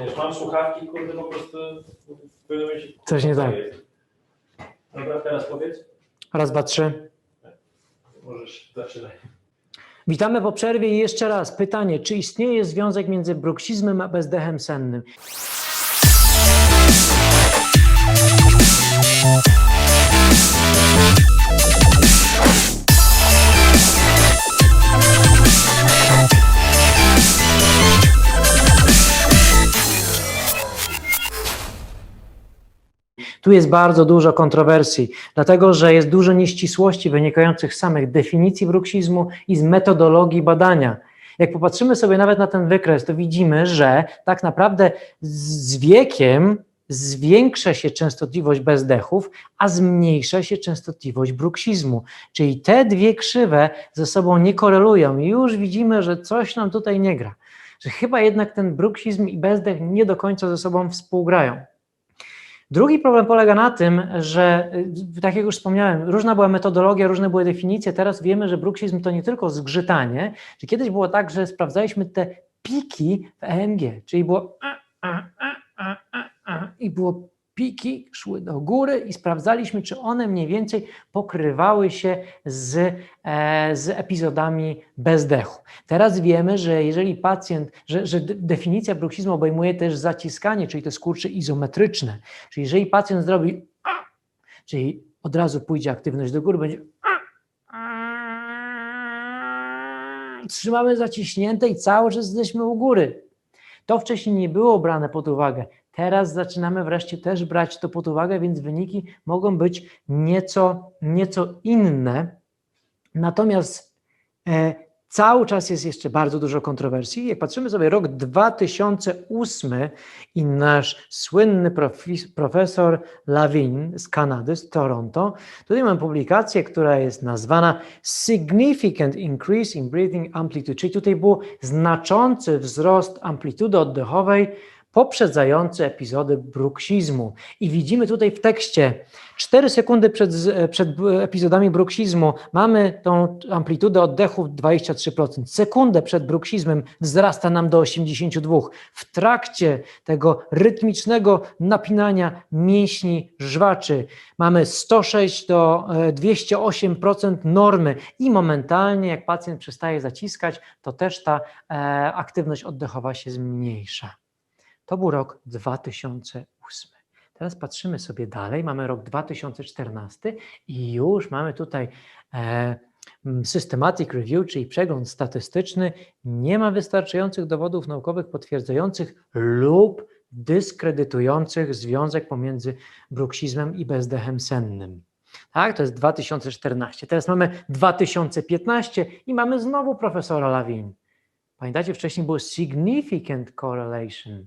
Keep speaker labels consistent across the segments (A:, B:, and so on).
A: Wiesz, mam słuchawki, kurde, po prostu w pewnym momencie...
B: Coś nie tak.
A: Dobra, teraz powiedz.
B: Raz, dwa, trzy.
A: Możesz zaczynać.
B: Witamy po przerwie i jeszcze raz pytanie, czy istnieje związek między bruksizmem a bezdechem sennym? Tu jest bardzo dużo kontrowersji, dlatego że jest dużo nieścisłości wynikających z samych definicji bruksizmu i z metodologii badania. Jak popatrzymy sobie nawet na ten wykres, to widzimy, że tak naprawdę z wiekiem zwiększa się częstotliwość bezdechów, a zmniejsza się częstotliwość bruksizmu. Czyli te dwie krzywe ze sobą nie korelują i już widzimy, że coś nam tutaj nie gra. Że chyba jednak ten bruksizm i bezdech nie do końca ze sobą współgrają. Drugi problem polega na tym, że, y, tak jak już wspomniałem, różna była metodologia, różne były definicje. Teraz wiemy, że bruksizm to nie tylko zgrzytanie, że kiedyś było tak, że sprawdzaliśmy te piki w EMG, czyli było a, a, a, a, a, i było piki, szły do góry i sprawdzaliśmy, czy one mniej więcej pokrywały się z, e, z epizodami bezdechu. Teraz wiemy, że jeżeli pacjent, że, że de- definicja bruksizmu obejmuje też zaciskanie, czyli te skurcze izometryczne, czyli jeżeli pacjent zrobi czyli od razu pójdzie aktywność do góry, będzie trzymamy zaciśnięte i cały czas jesteśmy u góry. To wcześniej nie było brane pod uwagę. Teraz zaczynamy wreszcie też brać to pod uwagę, więc wyniki mogą być nieco, nieco inne. Natomiast e, cały czas jest jeszcze bardzo dużo kontrowersji. Jak patrzymy sobie rok 2008 i nasz słynny profis, profesor Lavin z Kanady, z Toronto, tutaj mamy publikację, która jest nazwana Significant Increase in Breathing Amplitude, czyli tutaj był znaczący wzrost amplitudy oddechowej poprzedzający epizody bruksizmu. I widzimy tutaj w tekście 4 sekundy przed, przed epizodami bruksizmu mamy tą amplitudę oddechów 23%. Sekundę przed bruksizmem wzrasta nam do 82%. W trakcie tego rytmicznego napinania mięśni żwaczy mamy 106 do e, 208% normy i momentalnie jak pacjent przestaje zaciskać, to też ta e, aktywność oddechowa się zmniejsza. To był rok 2008. Teraz patrzymy sobie dalej, mamy rok 2014 i już mamy tutaj e, mm, systematic review, czyli przegląd statystyczny. Nie ma wystarczających dowodów naukowych potwierdzających lub dyskredytujących związek pomiędzy bruksizmem i bezdechem sennym. Tak, to jest 2014. Teraz mamy 2015 i mamy znowu profesora Lawin. Pamiętacie, wcześniej było significant correlation.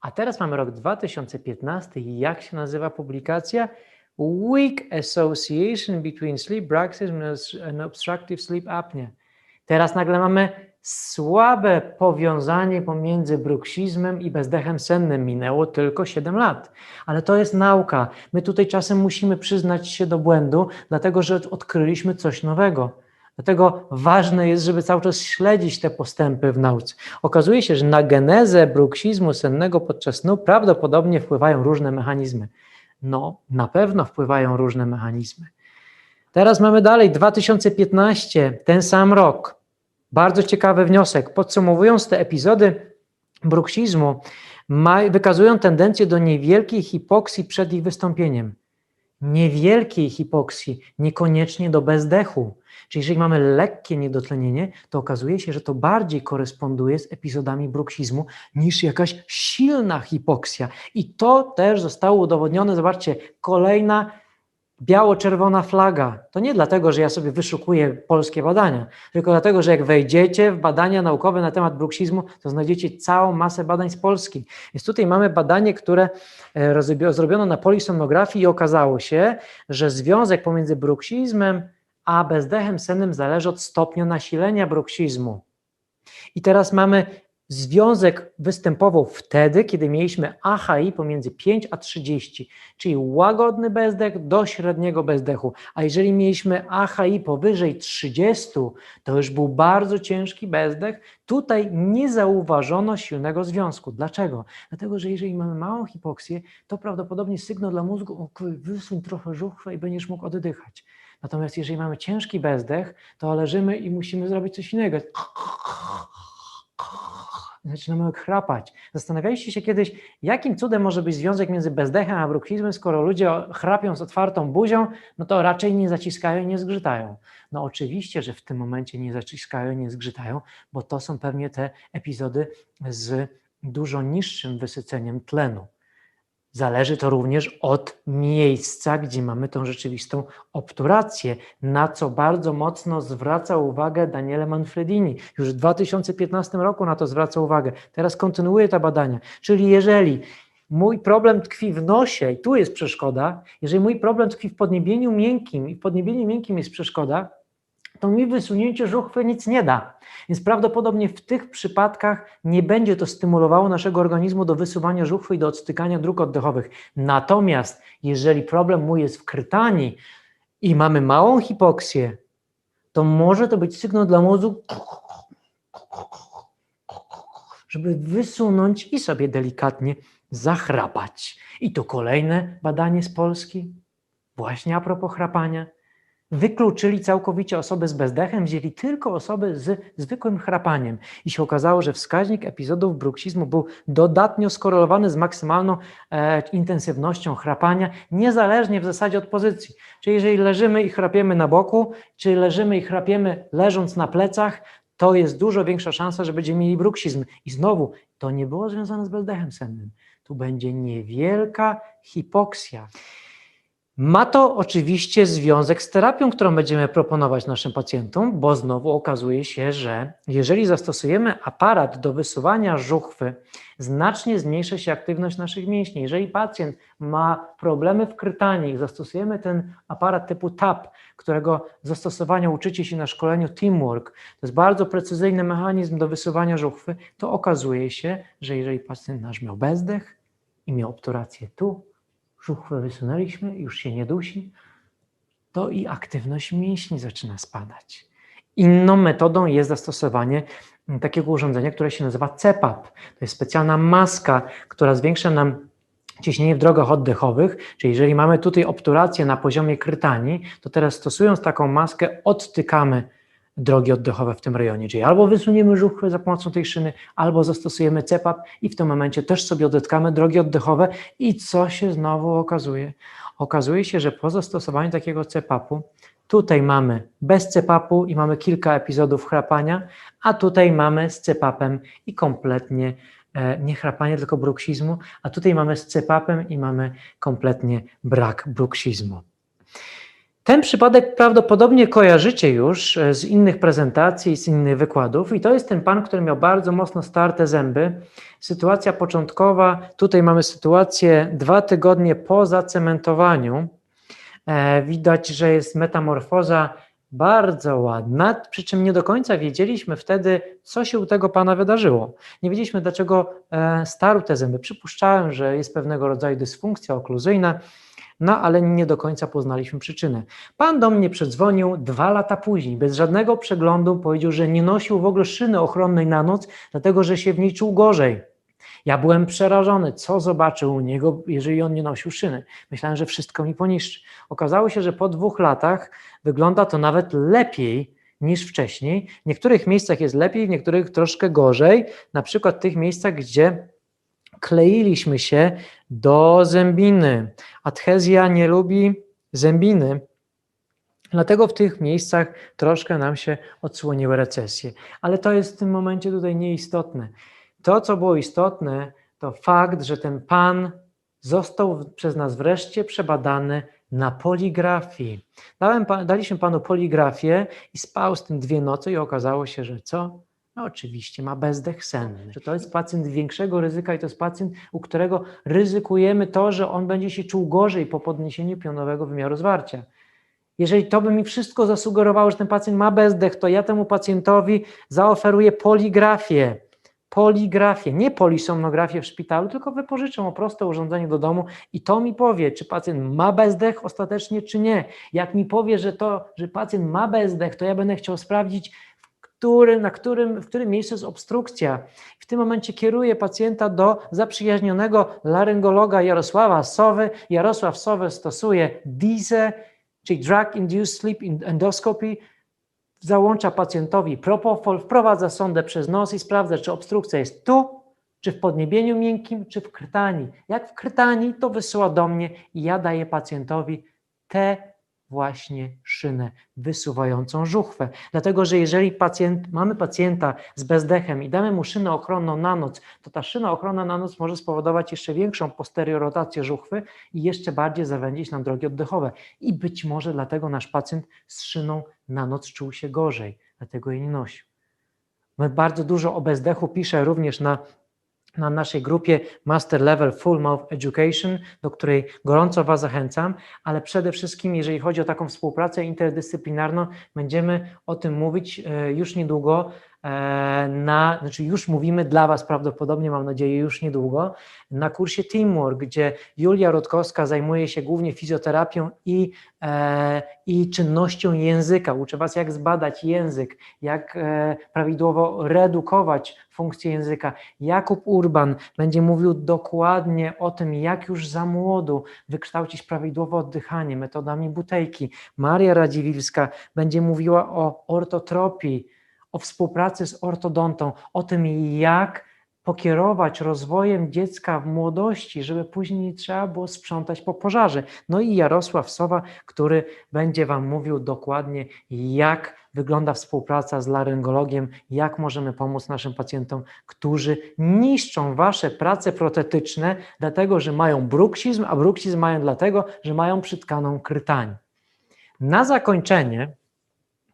B: A teraz mamy rok 2015 i jak się nazywa publikacja? Weak Association between Sleep Bruxism and Obstructive Sleep Apnea. Teraz nagle mamy słabe powiązanie pomiędzy bruksizmem i bezdechem sennym. Minęło tylko 7 lat. Ale to jest nauka. My tutaj czasem musimy przyznać się do błędu, dlatego że odkryliśmy coś nowego. Dlatego ważne jest, żeby cały czas śledzić te postępy w nauce. Okazuje się, że na genezę bruksizmu sennego podczas snu prawdopodobnie wpływają różne mechanizmy. No, na pewno wpływają różne mechanizmy. Teraz mamy dalej 2015, ten sam rok. Bardzo ciekawy wniosek. Podsumowując te epizody bruksizmu, ma, wykazują tendencję do niewielkiej hipoksji przed ich wystąpieniem. Niewielkiej hipoksji, niekoniecznie do bezdechu. Czyli jeżeli mamy lekkie niedotlenienie, to okazuje się, że to bardziej koresponduje z epizodami bruksizmu niż jakaś silna hipoksja. I to też zostało udowodnione. Zobaczcie, kolejna biało-czerwona flaga. To nie dlatego, że ja sobie wyszukuję polskie badania, tylko dlatego, że jak wejdziecie w badania naukowe na temat bruksizmu, to znajdziecie całą masę badań z Polski. Więc tutaj mamy badanie, które e, zrobiono na polisomnografii i okazało się, że związek pomiędzy bruksizmem a bezdechem sennym zależy od stopnia nasilenia bruksizmu. I teraz mamy Związek występował wtedy, kiedy mieliśmy AHI pomiędzy 5 a 30, czyli łagodny bezdech do średniego bezdechu. A jeżeli mieliśmy AHI powyżej 30, to już był bardzo ciężki bezdech. Tutaj nie zauważono silnego związku. Dlaczego? Dlatego, że jeżeli mamy małą hipoksję, to prawdopodobnie sygnał dla mózgu, o, kuj, wysuń trochę żuchwę i będziesz mógł oddychać. Natomiast jeżeli mamy ciężki bezdech, to leżymy i musimy zrobić coś innego. Zaczynamy chrapać. Zastanawialiście się kiedyś, jakim cudem może być związek między bezdechem a bruksizmem, skoro ludzie chrapią z otwartą buzią, no to raczej nie zaciskają i nie zgrzytają. No oczywiście, że w tym momencie nie zaciskają i nie zgrzytają, bo to są pewnie te epizody z dużo niższym wysyceniem tlenu. Zależy to również od miejsca, gdzie mamy tą rzeczywistą obturację, na co bardzo mocno zwraca uwagę Daniele Manfredini. Już w 2015 roku na to zwraca uwagę. Teraz kontynuuje te badania. Czyli jeżeli mój problem tkwi w nosie i tu jest przeszkoda, jeżeli mój problem tkwi w podniebieniu miękkim i w podniebieniu miękkim jest przeszkoda, to mi wysunięcie żuchwy nic nie da. Więc prawdopodobnie w tych przypadkach nie będzie to stymulowało naszego organizmu do wysuwania żuchwy i do odstykania dróg oddechowych. Natomiast jeżeli problem mój jest w krtani i mamy małą hipoksję, to może to być sygnał dla mózgu, żeby wysunąć i sobie delikatnie zachrapać. I tu kolejne badanie z Polski, właśnie a propos chrapania wykluczyli całkowicie osoby z bezdechem, wzięli tylko osoby z zwykłym chrapaniem. I się okazało, że wskaźnik epizodów bruksizmu był dodatnio skorelowany z maksymalną e, intensywnością chrapania, niezależnie w zasadzie od pozycji. Czyli jeżeli leżymy i chrapiemy na boku, czy leżymy i chrapiemy leżąc na plecach, to jest dużo większa szansa, że będziemy mieli bruksizm. I znowu, to nie było związane z bezdechem sennym. Tu będzie niewielka hipoksja. Ma to oczywiście związek z terapią, którą będziemy proponować naszym pacjentom, bo znowu okazuje się, że jeżeli zastosujemy aparat do wysuwania żuchwy, znacznie zmniejsza się aktywność naszych mięśni. Jeżeli pacjent ma problemy w krtani i zastosujemy ten aparat typu TAP, którego zastosowania uczycie się na szkoleniu Teamwork, to jest bardzo precyzyjny mechanizm do wysuwania żuchwy, to okazuje się, że jeżeli pacjent nasz miał bezdech i miał obturację tu, żuchwę wysunęliśmy, już się nie dusi, to i aktywność mięśni zaczyna spadać. Inną metodą jest zastosowanie takiego urządzenia, które się nazywa CEPAP. To jest specjalna maska, która zwiększa nam ciśnienie w drogach oddechowych, czyli jeżeli mamy tutaj obturację na poziomie krytanii, to teraz stosując taką maskę odtykamy drogi oddechowe w tym rejonie, czyli albo wysuniemy żuchwę za pomocą tej szyny, albo zastosujemy CEPAP i w tym momencie też sobie odetykamy drogi oddechowe i co się znowu okazuje? Okazuje się, że po zastosowaniu takiego CEPAP-u, tutaj mamy bez CEPAP-u i mamy kilka epizodów chrapania, a tutaj mamy z CEPAP-em i kompletnie e, nie chrapanie, tylko bruksizmu, a tutaj mamy z CEPAP-em i mamy kompletnie brak bruksizmu. Ten przypadek prawdopodobnie kojarzycie już e, z innych prezentacji, z innych wykładów, i to jest ten pan, który miał bardzo mocno starte zęby. Sytuacja początkowa, tutaj mamy sytuację dwa tygodnie po zacementowaniu. E, widać, że jest metamorfoza bardzo ładna, przy czym nie do końca wiedzieliśmy wtedy, co się u tego pana wydarzyło. Nie wiedzieliśmy, dlaczego e, starł te zęby. Przypuszczałem, że jest pewnego rodzaju dysfunkcja okluzyjna no ale nie do końca poznaliśmy przyczynę. Pan do mnie przedzwonił dwa lata później, bez żadnego przeglądu, powiedział, że nie nosił w ogóle szyny ochronnej na noc, dlatego że się w niej czuł gorzej. Ja byłem przerażony, co zobaczył u niego, jeżeli on nie nosił szyny. Myślałem, że wszystko mi poniszczy. Okazało się, że po dwóch latach wygląda to nawet lepiej niż wcześniej. W niektórych miejscach jest lepiej, w niektórych troszkę gorzej, na przykład w tych miejscach, gdzie kleiliśmy się do zębiny. Adhezja nie lubi zębiny, dlatego w tych miejscach troszkę nam się odsłoniły recesje. Ale to jest w tym momencie tutaj nieistotne. To, co było istotne, to fakt, że ten pan został przez nas wreszcie przebadany na poligrafii. Dałem, daliśmy panu poligrafię i spał z tym dwie noce i okazało się, że co? No oczywiście ma bezdech senny, że to jest pacjent większego ryzyka i to jest pacjent, u którego ryzykujemy to, że on będzie się czuł gorzej po podniesieniu pionowego wymiaru zwarcia. Jeżeli to by mi wszystko zasugerowało, że ten pacjent ma bezdech, to ja temu pacjentowi zaoferuję poligrafię. Poligrafię, nie polisomnografię w szpitalu, tylko wypożyczę o proste urządzenie do domu i to mi powie, czy pacjent ma bezdech ostatecznie, czy nie. Jak mi powie, że to, że pacjent ma bezdech, to ja będę chciał sprawdzić, na którym, w którym miejscu jest obstrukcja. W tym momencie kieruję pacjenta do zaprzyjaźnionego laryngologa Jarosława Sowy. Jarosław Sowy stosuje DISE, czyli Drug Induced Sleep Endoscopy, załącza pacjentowi propofol, wprowadza sondę przez nos i sprawdza, czy obstrukcja jest tu, czy w podniebieniu miękkim, czy w krtani. Jak w krtani, to wysyła do mnie i ja daję pacjentowi tę właśnie szynę wysuwającą żuchwę. Dlatego, że jeżeli pacjent, mamy pacjenta z bezdechem i damy mu szynę ochronną na noc, to ta szyna ochronna na noc może spowodować jeszcze większą posteriorotację żuchwy i jeszcze bardziej zawędzić nam drogi oddechowe. I być może dlatego nasz pacjent z szyną na noc czuł się gorzej, dlatego jej nie nosił. My bardzo dużo o bezdechu piszę również na, na naszej grupie Master Level Full Mouth Education, do której gorąco Was zachęcam, ale przede wszystkim, jeżeli chodzi o taką współpracę interdyscyplinarną, będziemy o tym mówić e, już niedługo. E, Na, znaczy już mówimy dla Was prawdopodobnie, mam nadzieję, już niedługo, na kursie Teamwork, gdzie Julia Rutkowska zajmuje się głównie fizjoterapią i, e, i czynnością języka. Uczę Was, jak zbadać język, jak e, prawidłowo redukować funkcję języka. Jakub Urban będzie mówił dokładnie o tym, jak już za młodu wykształcić prawidłowe oddychanie metodami butejki. Maria Radziwiłska będzie mówiła o ortotropii, o współpracy z ortodontą, o tym, jak pokierować rozwojem dziecka w młodości, żeby później nie trzeba było sprzątać po pożarze. No i Jarosław Sowa, który będzie Wam mówił dokładnie, jak wygląda współpraca z laryngologiem, jak możemy pomóc naszym pacjentom, którzy niszczą Wasze prace protetyczne, dlatego że mają bruksizm, a bruksizm mają dlatego, że mają przytkaną krytań. Na zakończenie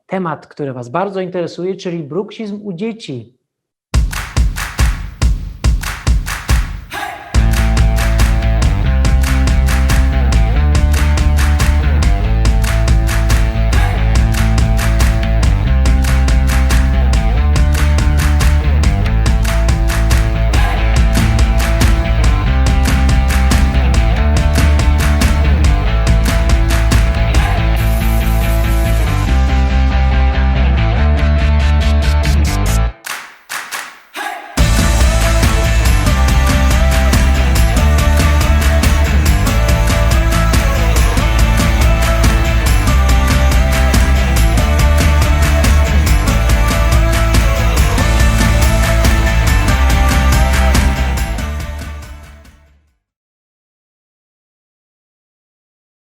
B: temat, który Was bardzo interesuje, czyli bruksizm u dzieci.